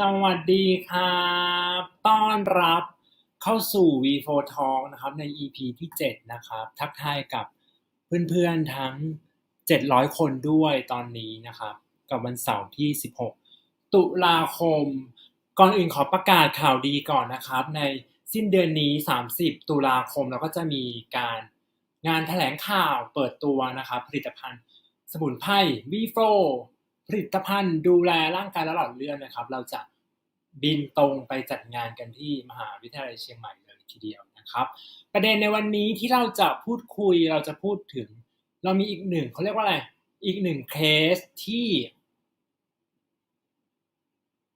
สวัสดีครับต้อนรับเข้าสู่ V4 Talk นะครับใน EP ที่ 7 นะครับ ทักทายกับเพื่อนๆทั้ง 700 คนด้วยตอนนี้นะครับ กับวันเสาร์ที่ 16 ตุลาคม ก่อนอื่นขอประกาศข่าวดีก่อนนะครับ ในสิ้นเดือนนี้ 30 ตุลาคมเราก็จะมีการงานแถลงข่าวเปิดตัวนะครับ ผลิตภัณฑ์สมุนไพร V4 ผลิตภัณฑ์ดูแลร่างกายและหลอดเลือดนะครับ เราจะบินตรงไปจัดงานกันที่มหาวิทยาลัยเชียงใหม่เลยทีเดียวนะครับ ประเด็นในวันนี้ที่เราจะพูดคุยเราจะพูดถึง เรามีอีกหนึ่งเขาเรียกว่าอะไร อีกหนึ่งเคสที่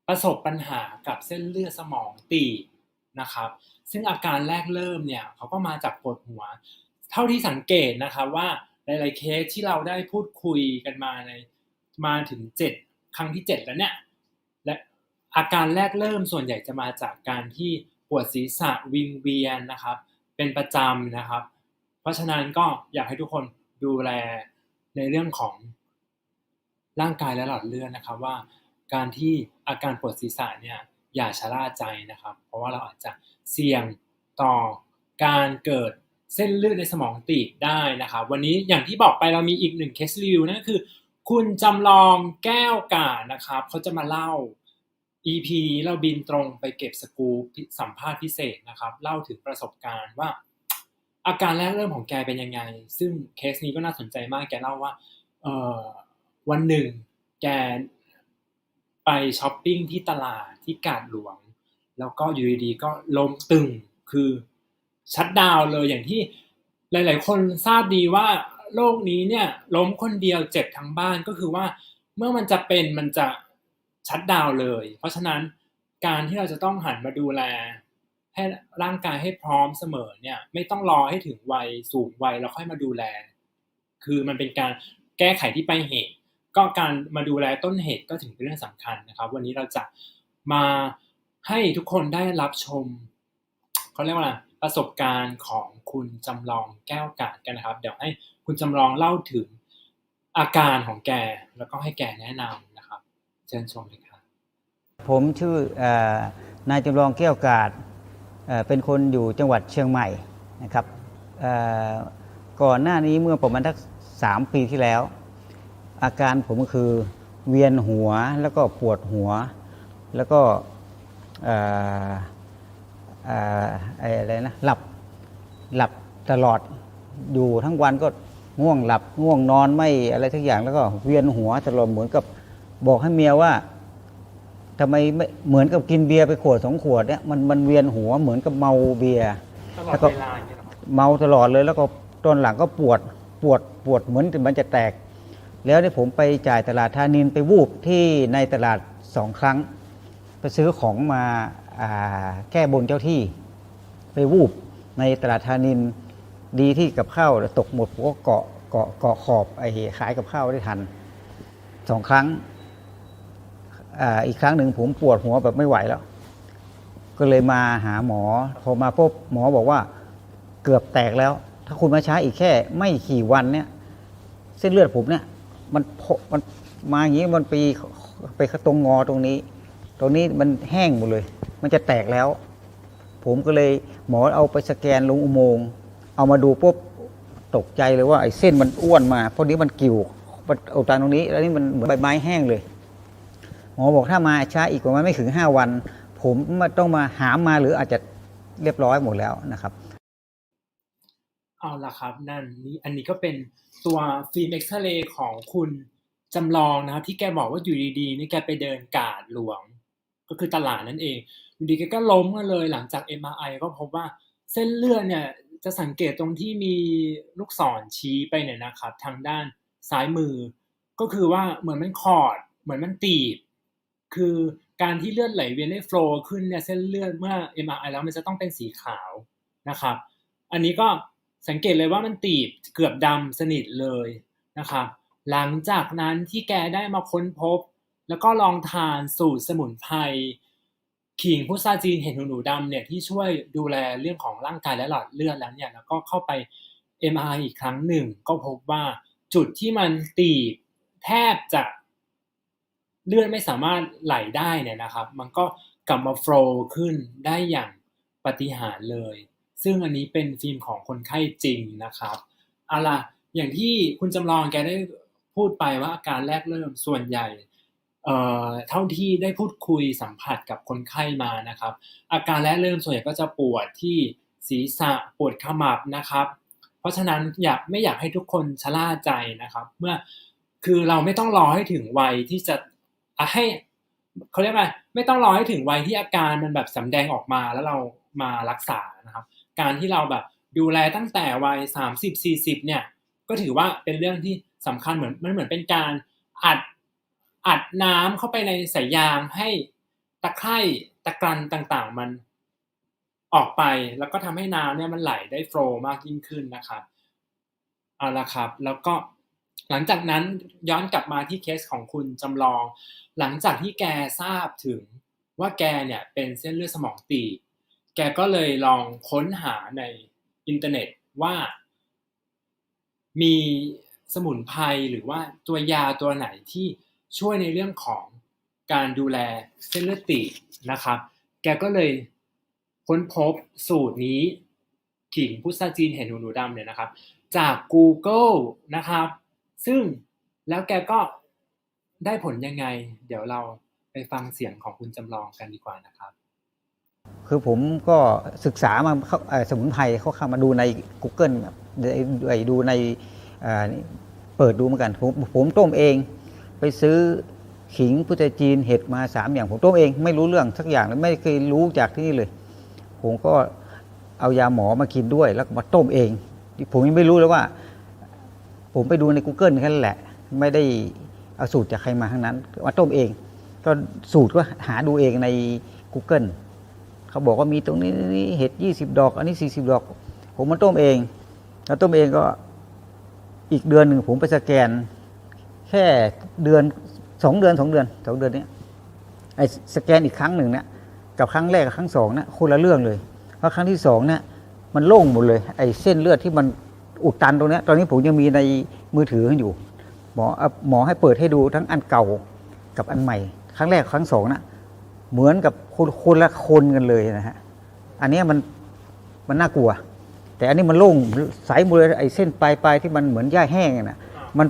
ประสบปัญหากับเส้นเลือดสมองตีนะครับ ซึ่งอาการแรกเริ่มเนี่ยเขาก็มาจากปวดหัว เท่าที่สังเกตนะครับว่าหลายๆเคสที่เราได้พูดคุยกันมาใน มาถึงเจ็ดครั้งที่เจ็ดแล้วเนี่ยและอาการแรกเริ่มส่วนใหญ่จะมาจากการที่ปวดศีรษะวิงเวียนนะครับ เป็นประจำนะครับ เพราะฉะนั้นก็อยากให้ทุกคนดูแลในเรื่องของร่างกายและหลอดเลือดนะครับว่า การที่อาการปวดศีรษะเนี่ยอย่าชะล่าใจนะครับ เพราะว่าเราอาจจะเสี่ยงต่อการเกิดเส้นเลือดในสมองตีบได้นะครับ วันนี้อย่างที่บอกไปเรามีอีกหนึ่งเคสรีวิวนั่นก็คือ คุณจำลองแก้วกาดนะครับเขาจะมาเล่า EP นี้เราบินตรงไปเก็บสกูปสัมภาษณ์พิเศษนะครับ เล่าถึงประสบการณ์ว่า อาการแรกเริ่มของแกเป็นยังไง ซึ่งเคสนี้ก็น่าสนใจมากแกเล่าว่าเออวันหนึ่งแกไปช้อปปิ้งที่ตลาดที่กาดหลวง แล้วก็อยู่ดีๆก็ล้มตึงคือชัดดาวเลยอย่างที่หลาย ๆ คนทราบดีว่า โรคนี้เนี่ยล้มคนเดียวเจ็บทั้งบ้านก็คือว่าเมื่อมันจะเป็นมันจะชัดดาวเลย เพราะฉะนั้นการที่เราจะต้องหันมาดูแล ให้ร่างกายให้พร้อมเสมอเนี่ย ไม่ต้องรอให้ถึงวัยสูงวัยแล้วค่อยมาดูแล คือมันเป็นการแก้ไขที่ไปเหตุ ก็การมาดูแลต้นเหตุก็ถึงเป็นเรื่องสำคัญนะครับ วันนี้เราจะมาให้ทุกคนได้รับชมเขาเรียกว่าประสบการณ์ของคุณจำลองแก้วกาดกันนะครับ เดี๋ยวให้ คุณจำลองเล่าถึงอาการของแก แล้วก็ให้แกแนะนำนะครับเชิญชมเลยครับผมชื่ออนายจำลองแก้วกาดเเป็นคนอยู่จังหวัดเชียงใหม่นะครับก่อนหน้านี้เมื่อประมาณทักสามปีที่แล้ว อาการผมก็คือเวียนหัวแล้วก็ปวดหัว แล้วก็อะไรนะหลับหลับตลอดอยู่ทั้งวันก็ ง่วงหลับง่วงนอนไม่อะไรทุกอย่างแล้วก็เวียนหัวตลอดเหมือนกับบอกให้เมียว่าทำไมไม่เหมือนกับกินเบียร์ไปขวดสองขวดเนี่ยมันมันเวียนหัวเหมือนกับเมาเบียร์ตลอแล้ดวก็เวลาอย่างเงี้ยเหรอครับเมาตลอดเลยแล้วก็ตอนหลังก็ปวดปวดปวดเหมือนมันจะแตก แล้วที่ผมไปจ่ายตลาดธานินไปวูบที่ในตลาดสองครั้ง ไปซื้อของมาอ่าแก้บนเจ้าที่ ไปวูบในตลาดธานิน ดีที่กับข้าวตกหมดผมก็เกาะเกาะเกาะขอบไอ้ขายกับข้าวได้ทันสองครั้งออีกครั้งหนึ่งผมปวดหัวแบบไม่ไหวแล้ว ก็เลยมาหาหมอ พอมาพบหมอบอกว่าเกือบแตกแล้ว ถ้าคุณมาช้าอีกแค่ ไม่กี่วันเนี่ย เส้นเลือดผมเนี่ย มันโผมันมาอย่างนี้มันไปไปตรงงอตรงนี้ ตรงนี้มันแห้งหมดเลย มันจะแตกแล้ว ผมก็เลยหมอเอาไปสแกนลงอุโมงค์ เอามาดูปุ๊บตกใจเลยว่าไอ้เส้นมันอ้วนมาเพราะนี้มันกิ่วมันอุดตันตรงนี้ แล้วนี่มันเหมือนใบไม้แห้งเลยหมอบอกถ้ามาช้าอีกประมาณไม่ถึง 5 วัน ผมมาต้องมาหามมาหรืออาจจะเรียบร้อยหมดแล้วนะครับ เอาละครับ นั่นนี่อันนี้ก็เป็นตัวฟิล์มเอ็กซเรย์ของคุณจำลองนะครับ ที่แกบอกว่าอยู่ดีๆนี่แกไปเดินกาดหลวง ก็คือตลาดนั่นเองอยู่ดีแกก็ล้มกันเลยหลังจาก MRI ก็พบว่าเส้นเลือดเนี่ย จะสังเกตตรงที่มีลูกศรชี้ไปเนี่ยนะครับ ทางด้านซ้ายมือ ก็คือว่าเหมือนมันคอร์ดเหมือนมันตีบ คือการที่เลือดไหลเวียนได้โฟล์ขึ้นเนี่ยเส้นเลือดเมื่อ MRI แล้วมันจะต้องเป็นสีขาวนะครับ อันนี้ก็สังเกตเลยว่ามันตีบเกือบดำสนิทเลยนะครับ หลังจากนั้นที่แกได้มาค้นพบ แล้วก็ลองทานสูตรสมุนไพร ขิงพุทราจีนเห็ดหูหนูดำเนี่ยที่ช่วยดูแลเรื่องของร่างกายและหลอดเลือดแล้วเนี่ยแล้วก็เข้าไป MRI อีกครั้งหนึ่ง ก็พบว่าจุดที่มันตีบแทบจะเลือดไม่สามารถไหลได้เนี่ยนะครับ มันก็กลับมาโฟล์ขึ้นได้อย่างปฏิหารเลย ซึ่งอันนี้เป็นฟิล์มของคนไข้จริงนะครับเอาล่ะอย่างที่คุณจำลองแกได้พูดไปว่าอาการแรกเริ่มส่วนใหญ่ เท่าที่ได้พูดคุยสัมผัสกับคนไข้มานะครับ อาการแรกเริ่มส่วนใหญ่ก็จะปวดที่ศีรษะปวดขมับนะครับ เพราะฉะนั้นอยากไม่อยากให้ทุกคนชะล่าใจนะครับ เมื่อคือเราไม่ต้องรอให้ถึงวัยที่จะให้เขาเรียกว่าไม่ต้องรอให้ถึงวัยที่อาการมันแบบสำแดงออกมาแล้วเรามารักษานะครับ การที่เราแบบดูแลตั้งแต่วัยสามสิบสี่สิบเนี่ย ก็ถือว่าเป็นเรื่องที่สำคัญเหมือนมันเหมือนเป็นการอัด อัดน้ำเข้าไปในสายยางให้ตะไคร่ตะกรันต่างๆ มันออกไปแล้วก็ทำให้น้ำเนี่ยมันไหลได้โฟล์มากยิ่งขึ้นนะครับเอาละครับ แล้วก็หลังจากนั้นย้อนกลับมาที่เคสของคุณจำลอง หลังจากที่แกทราบถึงว่าแกเนี่ยเป็นเส้นเลือดสมองตีบแกก็เลยลองค้นหาในอินเทอร์เน็ตว่า มีสมุนไพรหรือว่าตัวยาตัวไหนที่ ช่วยในเรื่องของการดูแลเส้นเลือดตีบนะครับ แกก็เลยค้นพบสูตรนี้ขิงพุทราจีนเห็นหนูหนูดำเนี่ยนะครับ จาก Google นะครับ ซึ่งแล้วแกก็ได้ผลยังไง เดี๋ยวเราไปฟังเสียงของคุณจำลองกันดีกว่านะครับ คือผมก็ศึกษามาสมุนไพรเขาเข้ามาดูใน Google แบบได้ได้ดูในเอ่อนี่เปิดดูเหมือนกันผมผมต้มเอง ไปซื้อขิงพุทธจีนเห็ดมาสามอย่างผมต้มเองไม่รู้เรื่องสักอย่างเลยไม่เคยรู้จากที่นี่เลย ผมก็เอายาหมอมากินด้วยแล้วมาต้มเอง ผมยังไม่รู้เลยว่า ผมไปดูใน Google แค่นั้นแหละ ไม่ได้เอาสูตรจากใครมาทั้งนั้นมาต้มเอง ก็สูตรก็หาดูเองใน Google เขาบอกว่ามีตรงนี้นเห็ดยี่สิบดอก อันนี้สี่สิบดอก ผมมาต้มเอง แล้วต้มเองก็อีกเดือนหนึ่งผมไปสแกน แค่เดือนสองเดือนสองเดือนสองเดือนเนี้ยไอ้สแกนอีกครั้งหนึ่งเนี่ยกับครั้งแรกกับครั้งสองเนี่ยคนละเรื่องเลย เพราะครั้งที่สองเนี่ยมันโล่งหมดเลย ไอ้เส้นเลือดที่มันอุดตันตรงเนี้ยตอนนี้ผมยังมีในมือถืออยู่หมอหมอให้เปิดให้ดูทั้งอันเก่ากับอันใหม่ ครั้งแรกครั้งสองนะเหมือนกับคนคนละคนกันเลยนะฮะอันนี้มันมันน่ากลัว แต่อันนี้มันโล่งใสหมดเลยไอ้เส้นปลายปลายที่มันเหมือนหญ้าแห้งนะมัน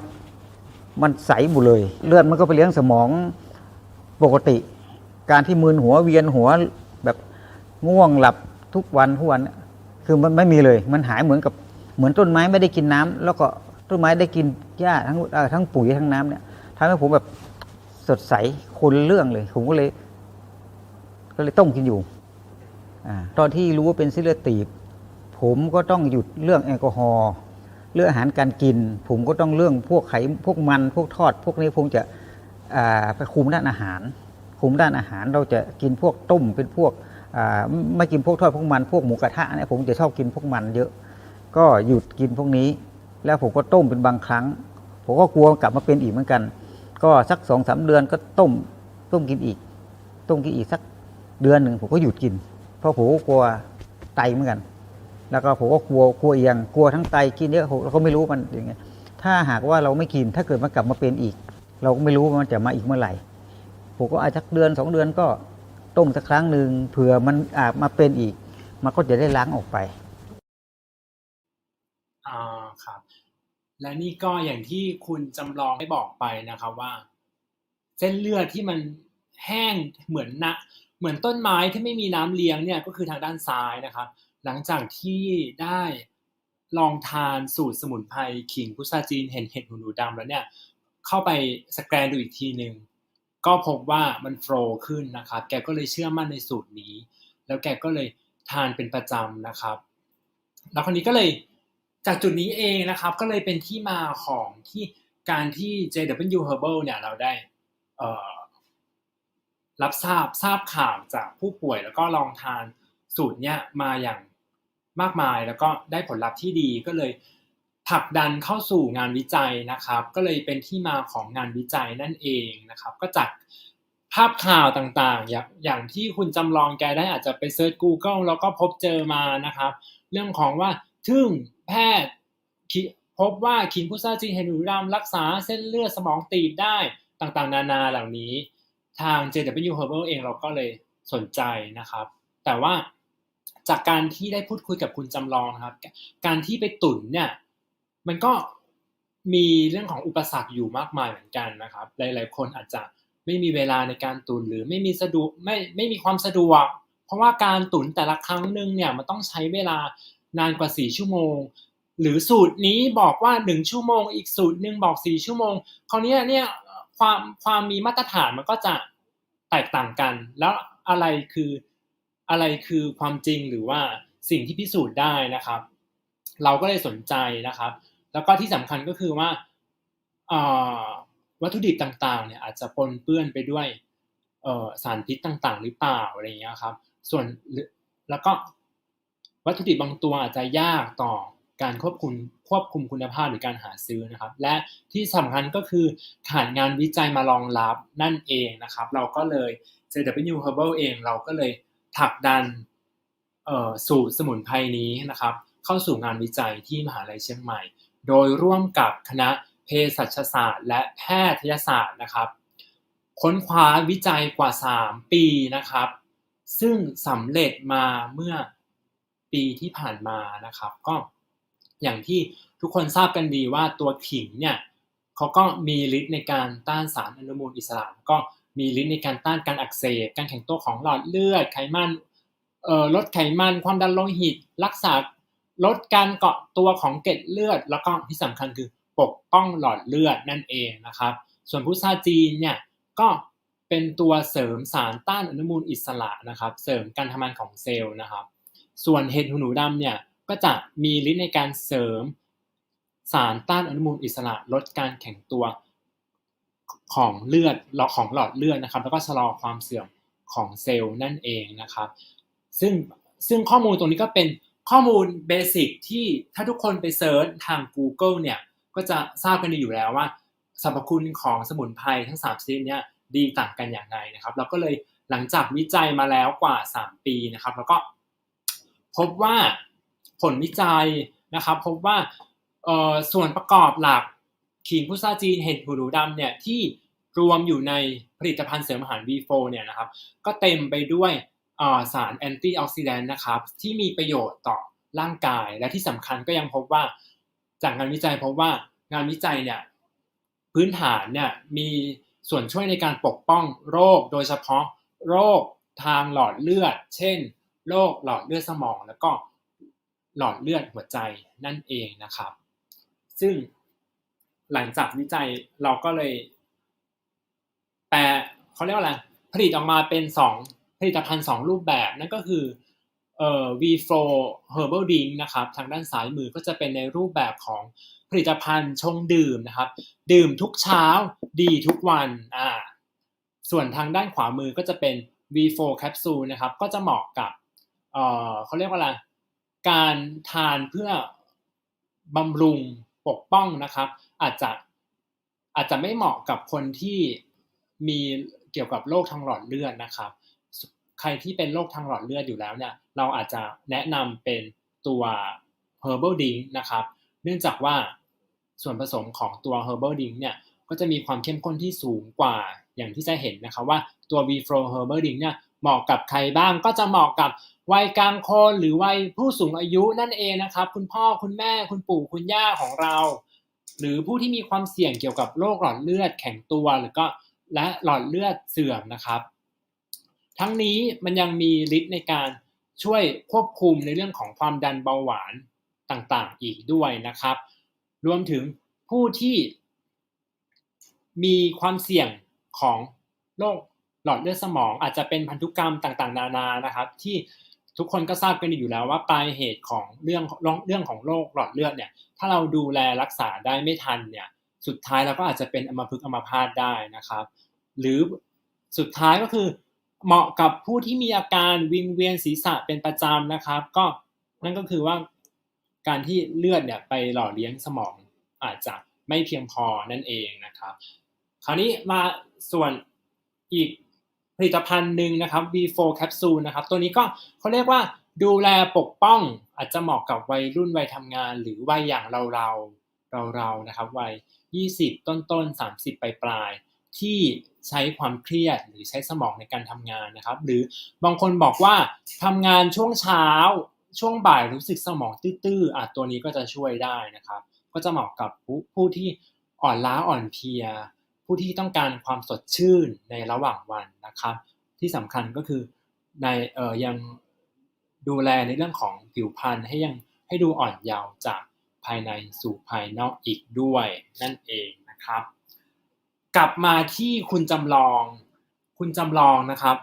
มันใสหมดเลย เลือดมันก็ไปเลี้ยงสมองปกติ การที่มึนหัวเวียนหัวแบบง่วงหลับทุกวันทุกวันเนี่ยคือมันไม่มีเลย มันหายเหมือนกับเหมือนต้นไม้ไม่ได้กินน้ำแล้วก็ต้นไม้ได้กินหญ้าทั้งทั้งปุ๋ยทั้งน้ำเนี่ยทำให้ผมแบบสดใสคนเรื่องเลย ผมก็เลย ก็เลยต้มกินอยู่อตอนที่รู้ว่าเป็นเส้นเลือดตีบ ผมก็ต้องหยุดเรื่องแอลกอฮอล์ เรื่องอาหารการกิน ผมก็ต้องเรื่องพวกไขพวกมันพวกทอด พวกนี้ผมจะไปคุมด้านอาหาร คุมด้านอาหารเราจะกินพวกต้มเป็นพวกไม่กินพวกทอดพวกมันพวกหมูกระทะเนี่ยผมจะชอบกินพวกมันเยอะ ก็หยุดกินพวกนี้ แล้วผมก็ต้มเป็นบางครั้ง ผมก็กลัวกลับมาเป็นอีกเหมือนกัน ก็สักสองสามเดือนก็ต้มต้มกินอีก ต้มกินอีกสักเดือนหนึ่งผมก็หยุดกิน เพราะผมก็กลัวไตเหมือนกัน แล้วก็ผมก็กลัวกลัวเอียงกลัวทั้งไตกินเยอะเราก็ไม่รู้มันอยังไงถ้าหากว่าเราไม่กินถ้าเกิดมันกลับมาเป็นอีก เราก็ไม่รู้มันจะมาอีกเมื่อไหร่ผมก็อาจจะเดือนสองเดือนก็ต้มสักครั้งหนึ่งเผื่อมันอาจมาเป็นอีก มันก็จะได้ล้างออกไปอ่าครับ และนี่ก็อย่างที่คุณจำลองได้บอกไปนะครับว่า เส้นเลือดที่มันแห้งเหมือนนะเหมือนต้นไม้ที่ไม่มีน้ำเลี้ยงเนี่ยก็คือทางด้านซ้ายนะครับ หลังจากที่ได้ลองทานสูตรสมุนไพรขิงพุทราจีนเห็นเห็ดหูหนูดำแล้วเนี่ยเข้าไปสแกนดูอีกทีหนึ่งก็พบว่ามันโฟล์ขึ้นนะครับ แกก็เลยเชื่อมั่นในสูตรนี้ แล้วแกก็เลยทานเป็นประจำนะครับ แล้วคนนี้ก็เลยจากจุดนี้เองนะครับ ก็เลยเป็นที่มาของที่การที่ JW Herbal เนี่ยเราได้รับทราบทราบข่าวจากผู้ป่วย แล้วก็ลองทานสูตรเนี่ยมาอย่าง มากมาย แล้วก็ได้ผลลัพธ์ที่ดีก็เลยผลักดันเข้าสู่งานวิจัยนะครับ ก็เลยเป็นที่มาของงานวิจัยนั่นเองนะครับ ก็จากภาพข่าวต่างๆ อย่างอย่างที่คุณจำลองแกได้อาจจะไปเซิร์ช Google แล้วก็พบเจอมานะครับ เรื่องของว่าทึ่งแพทย์พบว่าขิงพุทราจีนเห็นหนูดำรักษาเส้นเลือดสมองตีบได้ต่างๆ นานาเหล่านี้ ทาง JW Herbal เองเราก็เลยสนใจนะครับ แต่ว่า จากการที่ได้พูดคุยกับคุณจำลองนะครับ การที่ไปตุนเนี่ยมันก็มีเรื่องของอุปสรรคอยู่มากมายเหมือนกันนะครับ หลาย ๆ คนอาจจะไม่มีเวลาในการตุนหรือไม่มีสะดวกไม่ไม่มีความสะดวก เพราะว่าการตุนแต่ละครั้งหนึ่งเนี่ยมันต้องใช้เวลานานกว่า 4 ชั่วโมง หรือสูตรนี้บอกว่า 1 ชั่วโมง อีกสูตรหนึ่งบอก 4 ชั่วโมง คราวนี้เนี่ยความความมีมาตรฐานมันก็จะแตกต่างกัน แล้วอะไรคือ อะไรคือความจริงหรือว่าสิ่งที่พิสูจน์ได้นะครับ เราก็เลยสนใจนะครับ แล้วก็ที่สำคัญก็คือว่าวัตถุดิบต่างๆเนี่ยอาจจะปนเปื้อนไปด้วยสารพิษต่างๆ หรือเปล่าอะไรอย่างเงี้ยครับ ส่วนแล้วก็วัตถุดิบบางตัวอาจจะยากต่อการควบคุมควบคุมคุณภาพหรือการหาซื้อนะครับ และที่สำคัญก็คือขาดงานวิจัยมารองรับนั่นเองนะครับ เราก็เลย JW Herbal เองเราก็เลย ผลักดันสูตรสมุนไพรนี้นะครับ เข้าสู่งานวิจัยที่มหาลัยเชียงใหม่ โดยร่วมกับคณะเภสัชศาสตร์ และแพทยศาสตร์นะครับ ค้นคว้าวิจัยกว่า 3 ปีนะครับ ซึ่งสำเร็จมาเมื่อปีที่ผ่านมานะครับ ก็อย่างที่ทุกคนทราบกันดีว่าตัวขิงเนี่ยเขาก็มีฤทธิ์ในการต้านสารอนุมูลอิสระก็ มีฤทธิ์ในการต้านการอักเสบ การแข็งตัวของหลอดเลือด ไขมันเอ่อลดไขมัน ความดันโลหิต รักษาลดการเกาะตัวของเกล็ดเลือด แล้วก็ที่สำคัญคือปกป้องหลอดเลือดนั่นเองนะครับ ส่วนพุทราจีนเนี่ยก็เป็นตัวเสริมสารต้านอนุมูลอิสระนะครับ เสริมการทำงานของเซลล์นะครับ ส่วนเห็ดหูหนูดำเนี่ยก็จะมีฤทธิ์ในการเสริมสารต้านอนุมูลอิสระ ลดการแข็งตัว ของเลือดของหลอดเลือดนะครับ แล้วก็ชะลอความเสื่อมของเซลล์นั่นเองนะครับ ซึ่งซึ่งข้อมูลตรงนี้ก็เป็นข้อมูลเบสิกที่ถ้าทุกคนไปเซิร์ชทาง Google เนี่ยก็จะทราบกันดีอยู่แล้วว่าสรรพคุณของสมุนไพรทั้ง 3 ชนิดนี่ยดีต่างกันอย่างไรนะครับ เราก็เลยหลังจากวิจัยมาแล้วกว่า 3 ปีนะครับ แล้วก็พบว่าผลวิจัยนะครับ พบว่าส่วนประกอบหลัก ขิงพุทราจีนเห็ดหูหนูดำเนี่ยที่รวมอยู่ในผลิตภัณฑ์เสริมอาหาร V4 เนี่ยนะครับก็เต็มไปด้วยสารแอนตี้ออกซิแดนต์นะครับที่มีประโยชน์ต่อร่างกายและที่สำคัญก็ยังพบว่า จากงานวิจัยพบว่างานวิจัยเนี่ยพื้นฐานเนี่ยมีส่วนช่วยในการปกป้องโรคโดยเฉพาะโรคทางหลอดเลือด เช่น โรคหลอดเลือดสมอง แล้วก็หลอดเลือดหัวใจนั่นเองนะครับ ซึ่ง หลังจากวิจัยเราก็เลย แปลเขาเรียกว่าอะไรผลิตออกมาเป็นสองผลิตภัณฑ์2รูปแบบ นั่นก็คือเอ่อ V4 Herbal Drink นะครับ ทางด้านซ้ายมือก็จะเป็นในรูปแบบของผลิตภัณฑ์ชงดื่มนะครับ ดื่มทุกเช้าดีทุกวันอ่าส่วนทางด้านขวามือก็จะเป็น V4 Capsule นะครับ ก็จะเหมาะกับเอ่อเขาเรียกว่าอะไรการทานเพื่อบำรุง ปกป้องนะครับ อาจจะอาจจะไม่เหมาะกับคนที่มีเกี่ยวกับโรคทางหลอดเลือดนะครับ ใครที่เป็นโรคทางหลอดเลือดอยู่แล้วเนี่ยเราอาจจะแนะนำเป็นตัว herbal drink นะครับ เนื่องจากว่าส่วนผสมของตัว herbal drink เนี่ยก็จะมีความเข้มข้นที่สูงกว่าอย่างที่จะเห็นนะครับว่าตัว V4 herbal drink เนี่ยเหมาะกับใครบ้างก็จะเหมาะกับ วัยกลางคนหรือวัยผู้สูงอายุนั่นเองนะครับ คุณพ่อคุณแม่คุณปู่คุณย่าของเรา หรือผู้ที่มีความเสี่ยงเกี่ยวกับโรคหลอดเลือดแข็งตัวหรือก็และหลอดเลือดเสื่อมนะครับ ทั้งนี้มันยังมีฤทธิ์ในการช่วยควบคุมในเรื่องของความดันเบาหวานต่างๆ อีกด้วยนะครับ รวมถึงผู้ที่มีความเสี่ยงของโรคหลอดเลือดสมองอาจจะเป็นพันธุกรรมต่างๆ นานานะครับ ที่ ทุกคนก็ทราบกันอยู่แล้วว่าปลายเหตุของเรื่องเรื่องของโรคหลอดเลือดเนี่ย ถ้าเราดูแลรักษาได้ไม่ทันเนี่ย สุดท้ายเราก็อาจจะเป็นอัมพฤกษ์อัมพาตได้นะครับ หรือสุดท้ายก็คือเหมาะกับผู้ที่มีอาการวิงเวียนศีรษะเป็นประจำนะครับ ก็นั่นก็คือว่าการที่เลือดเนี่ยไปหล่อเลี้ยงสมองอาจจะไม่เพียงพอนั่นเองนะครับ คราวนี้มาส่วนอีก ผลิตภัณฑ์หนึ่งนะครับ V4 Capsule นะครับ ตัวนี้ก็เขาเรียกว่าดูแลปกป้องอาจจะเหมาะกับวัยรุ่นวัยทำงาน หรือวัยอย่างเราเราเราเรานะครับวัย 20 ต้นต้น30 ปลายปลายที่ใช้ความเครียดหรือใช้สมองในการทำงานนะครับ หรือบางคนบอกว่าทำงานช่วงเช้าช่วงบ่ายรู้สึกสมองตื้อๆอะตัวนี้ก็จะช่วยได้นะครับ ก็จะเหมาะกับผู้ที่อ่อนล้าอ่อนเพลีย ผู้ที่ต้องการความสดชื่นในระหว่างวันนะครับ ที่สำคัญก็คือในเออยังดูแลในเรื่องของผิวพรรณให้ยังให้ดูอ่อนเยาว์จากภายในสู่ภายนอกอีกด้วยนั่นเองนะครับ กลับมาที่คุณจำลอง คุณจำลองนะครับ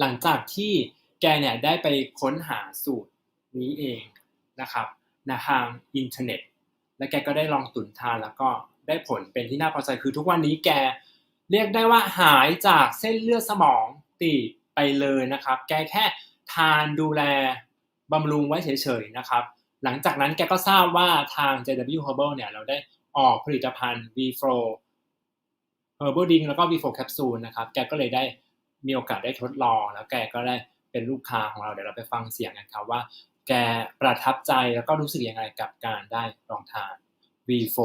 หลังจากที่แกเนี่ยได้ไปค้นหาสูตรนี้เองนะครับในทางอินเทอร์เน็ต และแกก็ได้ลองตุนทานแล้วก็ ได้ผลเป็นที่น่าพอใจคือทุกวันนี้แกเรียกได้ว่าหายจากเส้นเลือดสมองตีบไปเลยนะครับ แกแค่ทานดูแลบำรุงไว้เฉยๆนะครับ หลังจากนั้นแกก็ทราบว่าทาง JW Herbal เนี่ยเราได้ออกผลิตภัณฑ์ V-Flow Herbal Drink แล้วก็ V-Flow Capsule นะครับ แกก็เลยได้มีโอกาสได้ทดลองแล้วแกก็ได้เป็นลูกค้าของเราเดี๋ยวเราไปฟังเสียงกันครับว่า แกประทับใจแล้วก็รู้สึกยังไงกับการได้ลองทาน V4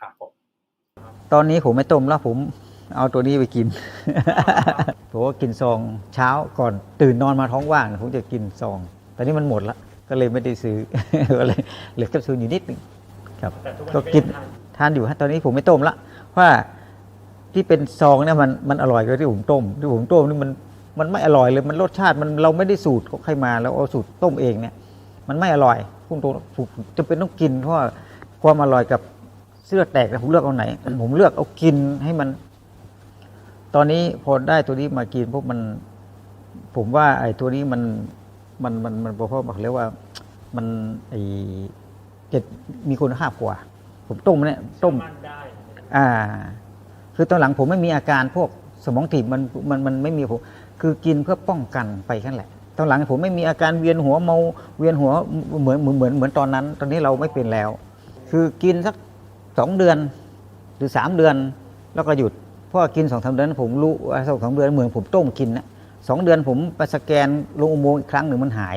ครับผมตอนนี้ผมไม่ต้มแล้วผมเอาตัวนี้ไปกิน ผมก็กินซองเช้าก่อนตื่นนอนมาท้องว่างผมจะกินซอง ตอนนี้มันหมดละก็เลยไม่ได้ซื้อก็เลยเหลือแคปซูลอยู่นิดหนึงครับ ก็กินทานอยู่ฮะตอนนี้ผมไม่ต้มละเพราะว่าที่เป็นซองเนี่ยมันมันอร่อยกว่าที่ผมต้มที่ผมต้มนี่มันมันไม่อร่อยเลยมันรสชาติมันเราไม่ได้สูตรของใครมาแล้วเอาสูตรต้มเองเนี่ย มันไม่อร่อยพุ่งตรงผมจะเป็นต้องกินเพราะว่าความอร่อยกับ เสื้อแตกนะผมเลือกเอาไหน ผมเลือกเอากินให้มัน ตอนนี้พอได้ตัวนี้มากินพวกมัน ผมว่า ไอ้ตัวนี้มันมันมันมันเพราะว่าเรียกว่า มันไอ้จะมีคุณภาพกว่า ผมต้มเนี่ยต้มได้อ่า คือตอนหลังผมไม่มีอาการพวกสมองตีบมันมันมันไม่มีผมคือกินเพื่อป้องกันไปแค่นั้นแหละตอนหลังผมไม่มีอาการเวียนหัวเมาเวียนหัวเหมือนเหมือนเหมือนเหมือนตอนนั้น ตอนนี้เราไม่เป็นแล้ว คือกินสัก สองเดือนหรือสามเดือนแล้วก็หยุดเพราะว่ากินสองสามเดือนผมรู้สองสามเดือนเหมือนผมต้มกินนะสองเดือนผมไปสแกนลงอุโมงค์อีกครั้งหนึ่งมันหาย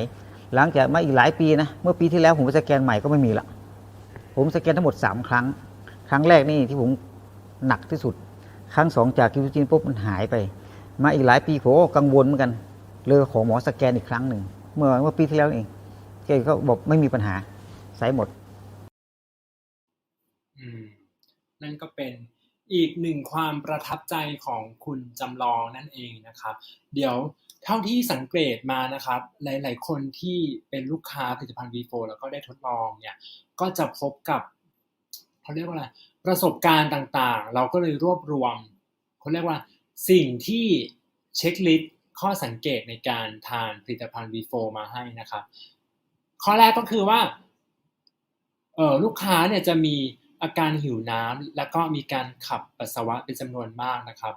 หลังจากมาอีกหลายปีนะเมื่อปีที่แล้วผมไปสแกนใหม่ก็ไม่มีละผมสแกนทั้งหมด3ครั้ง ครั้งแรกนี่ที่ผมหนักที่สุด ครั้งสองจากกิวจินปุ๊บมันหายไป มาอีกหลายปีผมก็กังวลเหมือนกันเลยขอหมอสแกนอีกครั้งหนึ่งเมื่อเมื่อปีที่แล้วเองแกก็บอกไม่มีปัญหาใส่หมด นั่นก็เป็นอีกหนึ่งความประทับใจของคุณจำลองนั่นเองนะครับ เดี๋ยวเท่าที่สังเกตมานะครับ หลาย ๆ คนที่เป็นลูกค้าผลิตภัณฑ์ V4 แล้วก็ได้ทดลองเนี่ย ก็จะพบกับเขาเรียกว่าอะไรประสบการณ์ต่างๆ เราก็เลยรวบรวมเขาเรียกว่าสิ่งที่เช็คลิสต์ข้อสังเกตในการทานผลิตภัณฑ์ V4 มาให้นะครับ ข้อแรกก็คือว่าเออลูกค้าเนี่ยจะมี อาการหิวน้ำแล้วก็มีการขับปัสสาวะเป็นจำนวนมากนะครับ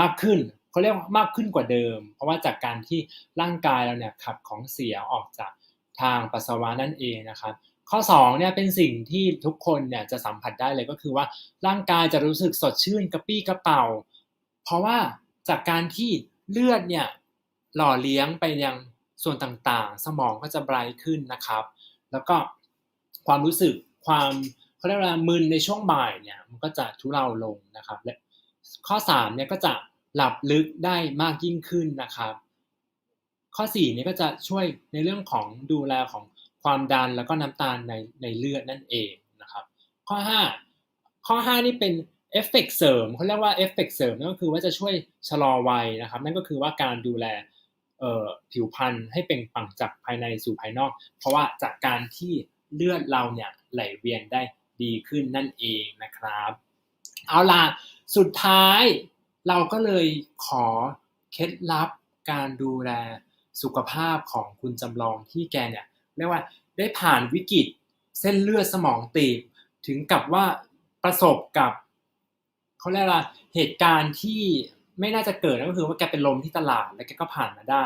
มากขึ้นเขาเรียกว่ามากขึ้นกว่าเดิม เพราะว่าจากการที่ร่างกายเราเนี่ยขับของเสียออกจากทางปัสสาวะนั่นเองนะครับ ข้อ2เนี่ยเป็นสิ่งที่ทุกคนเนี่ยจะสัมผัสได้เลยก็คือว่าร่างกายจะรู้สึกสดชื่นกระปี้กระเป๋า เพราะว่าจากการที่เลือดเนี่ยหล่อเลี้ยงไปยังส่วนต่างๆ สมองก็จะไบรท์ขึ้นนะครับ แล้วก็ความรู้สึกความ เขาเรียกว่ามึนในช่วงบ่ายเนี่ยมันก็จะทุเลาลงนะครับและข้อ3เนี่ยก็จะหลับลึกได้มากยิ่งขึ้นนะครับ ข้อ4เนี่ยก็จะช่วยในเรื่องของดูแลของความดันแล้วก็น้ำตาลในในเลือดนั่นเองนะครับ ข้อ 5 ข้อ 5 นี่เป็นเอฟเฟกเสริมเขาเรียกว่าเอฟเฟกเสริมนั่นก็คือว่าจะช่วยชะลอวัยนะครับ นั่นก็คือว่าการดูแลผิวพรรณให้เป็นปังจากภายในสู่ภายนอก เพราะว่าจากการที่เลือดเราเนี่ยไหลเวียนได้ ดีขึ้นนั่นเองนะครับ เอาล่ะ สุดท้ายเราก็เลยขอเคล็ดลับการดูแลสุขภาพของคุณจำลองที่แกเนี่ยเรียกว่าได้ผ่านวิกฤตเส้นเลือดสมองตีบถึงกับว่าประสบกับเขาเรียกว่าเหตุการณ์ที่ไม่น่าจะเกิดนั่นก็คือว่าแกเป็นลมที่ตลาดแล้วแกก็ผ่านมาได้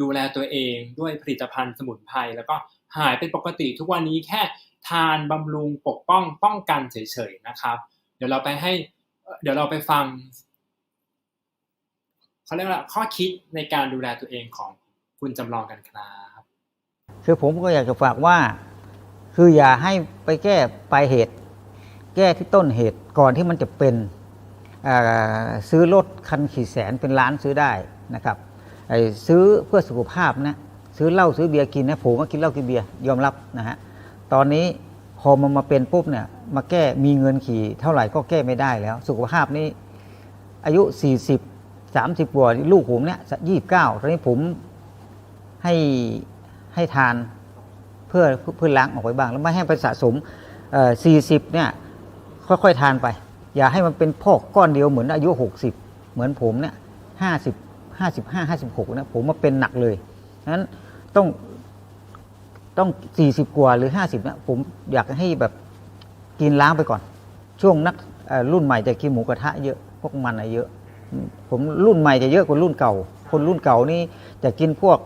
ดูแลตัวเองด้วยผลิตภัณฑ์สมุนไพรแล้วก็ หายเป็นปกติทุกวันนี้แค่ทานบำรุงปกป้องป้องกันเฉยๆนะครับ เดี๋ยวเราไปให้เดี๋ยวเราไปฟังเขาเรียกว่าข้อคิดในการดูแลตัวเองของคุณจำลองกันครับ คือผมก็อยากจะฝากว่า คืออย่าให้ไปแก้ปลายเหตุ แก้ที่ต้นเหตุก่อนที่มันจะเป็นซื้อรถคันขี่แสนเป็นล้านซื้อได้นะครับไอซื้อเพื่อสุขภาพนะ ซื้อเหล้าซื้อเบียร์กินนะผมก็กินเหล้ากินเบียร์ยอมรับนะฮะตอนนี้พอมันมาเป็นปุ๊บเนี่ยมาแก้มีเงินขี่เท่าไหร่ก็แก้ไม่ได้แล้ว สุขภาพนี้อายุ 40 30กว่าลูกผมเนี่ยยี่สิบเก้าตอนนี้ผมให้ให้ทานเพื่อเพื่อล้างออกไปบ้าง แล้วไม่ให้ไปสะสมสี่สิบเนี่ยค่อยๆทานไป อย่าให้มันเป็นพอกก้อนเดียวเหมือนอายุ 60 เหมือนผมเนี่ยห้าสิบห้าสิบห้าห้าสิบหกเนี่ยผมมาเป็นหนักเลยนั้น ต้องต้อง40กว่าหรือ50เนี่ยผมอยากให้แบบกินล้างไปก่อน ช่วงนักเอ่อรุ่นใหม่จะกินหมูกระทะเยอะพวกมันอะเยอะ ผมรุ่นใหม่จะเยอะกว่ารุ่นเก่า คนรุ่นเก่านี่จะกินพวก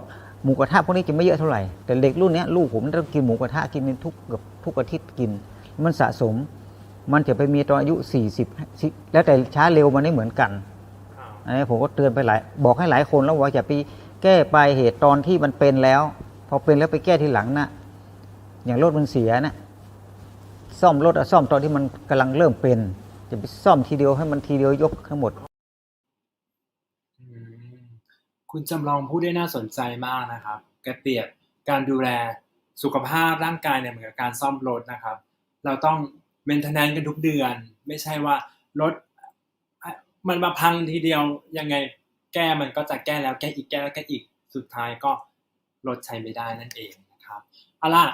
หมูกระทะพวกนี้กินไม่เยอะเท่าไหร่แต่เด็กรุ่นเนี้ยลูกผมต้องกินหมูกระทะกินเป็นทุกเกือบทุกอาทิตย์กิน มันสะสม มันจะไปมีตอนอายุ 40 แล้วแต่ช้าเร็วมันไม่เหมือนกันอันนี้ผมก็เตือนไปหลายบอกให้หลายคนแล้วว่าอย่าไป แก้ปลายเหตุตอนที่มันเป็นแล้ว พอเป็นแล้วไปแก้ทีหลังนะอย่างรถมันเสียนะซ่อมรถอะซ่อมตอนที่มันกำลังเริ่มเป็น จะไปซ่อมทีเดียวให้มันทีเดียวยกทั้งหมด คุณจำลองพูดได้น่าสนใจมากนะครับ แกเปรียบการดูแลสุขภาพร่างกายเนี่ยเหมือนกับการซ่อมรถนะครับ เราต้องเมนเทนแนนกันทุกเดือน ไม่ใช่ว่ารถมันมาพังทีเดียวยังไง แก้มันก็จะแก้แล้วแก้อีกแก้แล้วแก้อีกสุดท้ายก็รถใช้ไม่ได้นั่นเองนะครับเอาล่ะ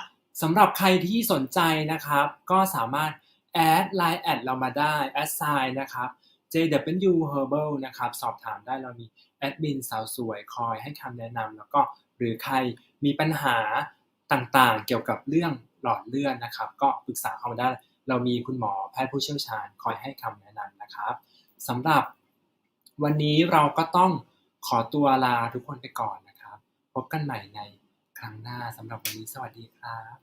สำหรับใครที่สนใจนะครับ ก็สามารถแอดไลน์แอดเรามาได้แอดไซน์นะครับ JW Herbal นะครับ สอบถามได้เรามีแอดมินสาวสวยคอยให้คำแนะนำแล้วก็หรือใครมีปัญหาต่างๆ เกี่ยวกับเรื่องหลอดเลือดนะครับ ก็ปรึกษาเข้ามาได้ เรามีคุณหมอแพทย์ผู้เชี่ยวชาญคอยให้คำแนะนำนะครับสำหรับ วันนี้เราก็ต้องขอตัวลาทุกคนไปก่อนนะครับ พบกันใหม่ในครั้งหน้าสำหรับวันนี้สวัสดีครับ